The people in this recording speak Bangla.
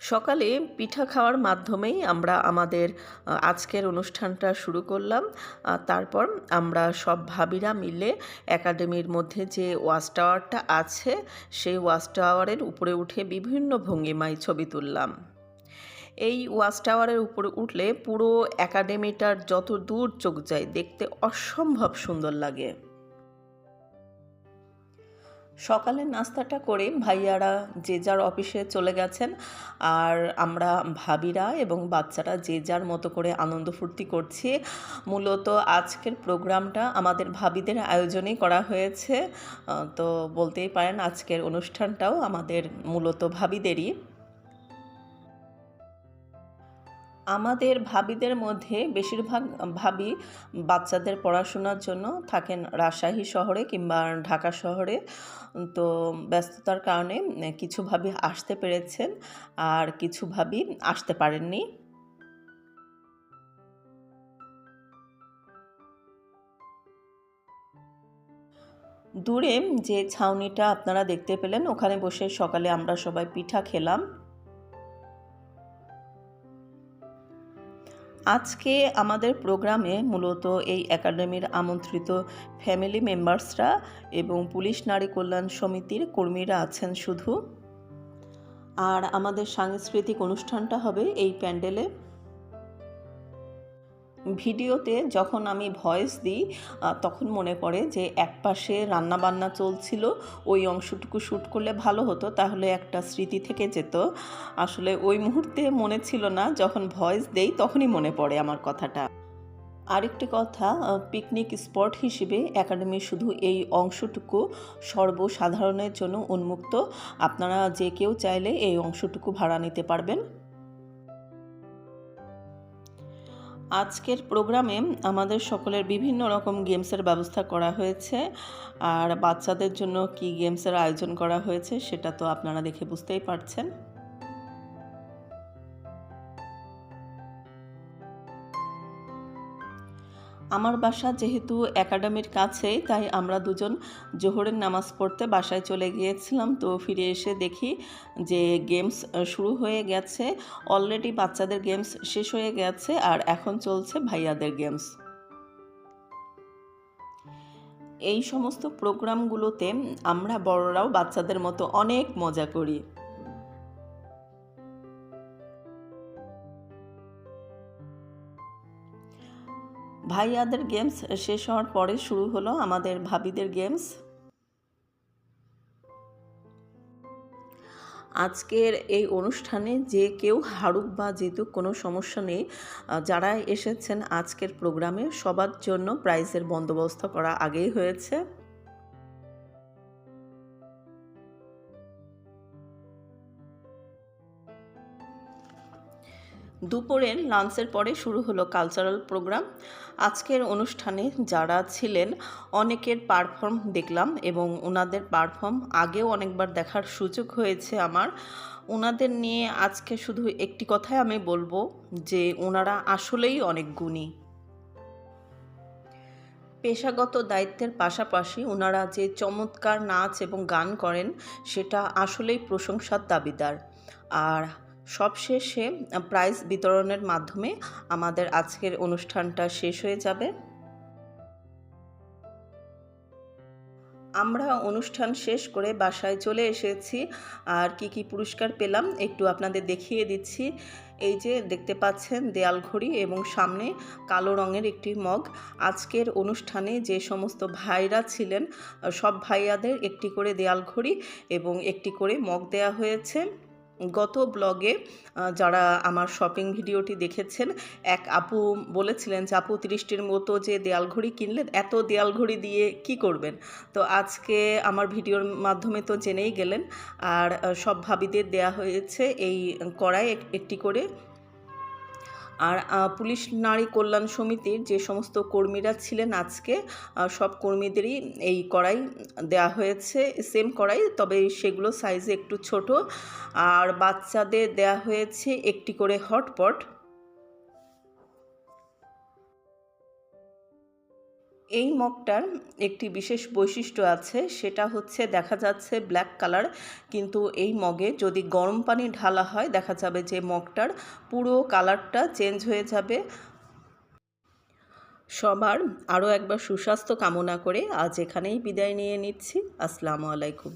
সকালে পিঠা খাওয়ার মাধ্যমেই আমরা আমাদের আজকের অনুষ্ঠানটা শুরু করলাম। তারপর আমরা সব ভাবিরা মিলে একাডেমির মধ্যে যে ওয়াচ টাওয়ারটা আছে, সেই ওয়াচ টাওয়ারের উপরে উঠে বিভিন্ন ভঙ্গিমায় ছবি তুললাম। এই ওয়াচ টাওয়ারের উপরে উঠলে পুরো একাডেমিটার যত দূর চোখ যায় দেখতে অসম্ভব সুন্দর লাগে। সকালে নাস্তাটা করে ভাইয়ারা যে যার অফিসে চলে গেছেন আর আমরা ভাবিরা এবং বাচ্চারা যে যার মতো করে আনন্দ ফুর্তি করছি। মূলত আজকের প্রোগ্রামটা আমাদের ভাবিদের আয়োজনেই করা হয়েছে। তো বলতেই পারেন আজকের অনুষ্ঠানটাও আমাদের মূলত ভাবিদেরই। আমাদের ভাবিদের মধ্যে বেশিরভাগ ভাবি বাচ্চাদের পড়াশোনার জন্য থাকেন রাজশাহী শহরে কিংবা ঢাকা শহরে। তো ব্যস্ততার কারণে কিছু ভাবি আসতে পেরেছেন আর কিছু ভাবি আসতে পারেননি। দূরে যে ছাউনিটা আপনারা দেখতে পেলেন, ওখানে বসে সকালে আমরা সবাই পিঠা খেলাম। আজকে আমাদের প্রোগ্রামে মূলত এই একাডেমির আমন্ত্রিত ফ্যামিলি মেম্বার্সরা এবং পুলিশ নারী কল্যাণ সমিতির কর্মীরা আছেন শুধু। আর আমাদের সাংস্কৃতিক অনুষ্ঠানটা হবে এই প্যান্ডেলে। ভিডিওতে যখন আমি ভয়েস দিই তখন মনে পড়ে যে একপাশে রান্না বান্না চলছিল, ওই অংশটুকু শ্যুট করলে ভালো হতো, তাহলে একটা স্মৃতি থেকে যেত। আসলে ওই মুহূর্তে মনে ছিল না, যখন ভয়েস দেই তখনই মনে পড়ে আমার কথাটা। আরেকটি কথা পিকনিক স্পট হিসেবে একাডেমি শুধু এই অংশটুকু সর্বসাধারণের জন্য উন্মুক্ত। আপনারা যে কেউ চাইলে এই অংশটুকু ভাড়া নিতে পারবেন। আজকের প্রোগ্রামে আমাদের সকলের বিভিন্ন রকম গেমসের ব্যবস্থা করা হয়েছে। আর বাচ্চাদের জন্য কি গেমসের আয়োজন করা হয়েছে সেটা তো আপনারা দেখে বুঝতেই পারছেন। আমার বাসা যেহেতু একাডেমির কাছেই তাই আমরা দুজন জোহরের নামাজ পড়তে বাসায় চলে গিয়েছিলাম। তো ফিরে এসে দেখি যে গেমস শুরু হয়ে গেছে। অলরেডি বাচ্চাদের গেমস শেষ হয়ে গেছে আর এখন চলছে ভাইয়াদের গেমস। এই সমস্ত প্রোগ্রামগুলোতে আমরা বড়রাও বাচ্চাদের মতো অনেক মজা করি। ভাইয়াদের গেমস শেষ হওয়ার পরে শুরু হলো আমাদের ভাবিদের গেমস। আজকের এই অনুষ্ঠানে যে কেউ হারুক বা জিতুক কোনো সমস্যা নেই। যারা এসেছেন আজকের প্রোগ্রামে সবার জন্য প্রাইজের বন্দোবস্ত করা আগেই হয়েছে। দুপুরের লাঞ্চের পরে শুরু হলো কালচারাল প্রোগ্রাম। আজকের অনুষ্ঠানে যারা ছিলেন, অনেকের পারফর্ম দেখলাম এবং ওনাদের পারফর্ম আগেও অনেকবার দেখার সুযোগ হয়েছে আমার। ওনাদের নিয়ে আজকে শুধু একটি কথাই আমি বলব যে ওনারা আসলেই অনেক গুণী। পেশাগত দায়িত্বের পাশাপাশি ওনারা যে চমৎকার নাচ এবং গান করেন, সেটা আসলেই প্রশংসার দাবিদার। আর সবশেষে প্রাইজ বিতরণের মাধ্যমে আমাদের আজকের অনুষ্ঠানটা শেষ হয়ে যাবে। আমরা অনুষ্ঠান শেষ করে বাসায় চলে এসেছি। আর কি কি পুরস্কার পেলাম একটু আপনাদের দেখিয়ে দিচ্ছি। এই যে দেখতে পাচ্ছেন দেয়াল ঘড়ি এবং সামনে কালো রঙের একটি মগ। আজকের অনুষ্ঠানে যে সমস্ত ভাইরা ছিলেন সব ভাইয়াদের একটি করে দেয়াল ঘড়ি এবং একটি করে মগ দেয়া হয়েছে। গত ব্লগে যারা আমার শপিং ভিডিওটি দেখেছেন, এক আপু বলেছিলেন যে, আপু, তিরিশটির মতো যে দেয়াল ঘড়ি কিনলেন, এত দেয়াল ঘড়ি দিয়ে কি করবেন? তো আজকে আমার ভিডিওর মাধ্যমে তো জেনেই গেলেন। আর সব ভাবিদের দেয়া হয়েছে এই কড়াই একটি করে আর পুলিশ নারী কল্যাণ সমিতির যে সমস্ত কর্মীরা ছিলেন আজকে সব কর্মীদেরই এই কড়াই দেয়া হয়েছে সেম কড়াই, তবে সেগুলো সাইজে একটু ছোট। আর বাচ্চাদের দেয়া হয়েছে একটি করে হটপট এই মগটার একটি বিশেষ বৈশিষ্ট্য আছে, সেটা হচ্ছে দেখা যাচ্ছে ব্ল্যাক কালার কিন্তু এই মগে যদি গরম পানি ঢালা হয়, দেখা যাবে যে মগটার পুরো কালারটা চেঞ্জ হয়ে যাবে। সবার আরও একবার সুস্বাস্থ্য কামনা করে আজ এখানেই বিদায় নিয়ে নিচ্ছি। আসসালামু আলাইকুম।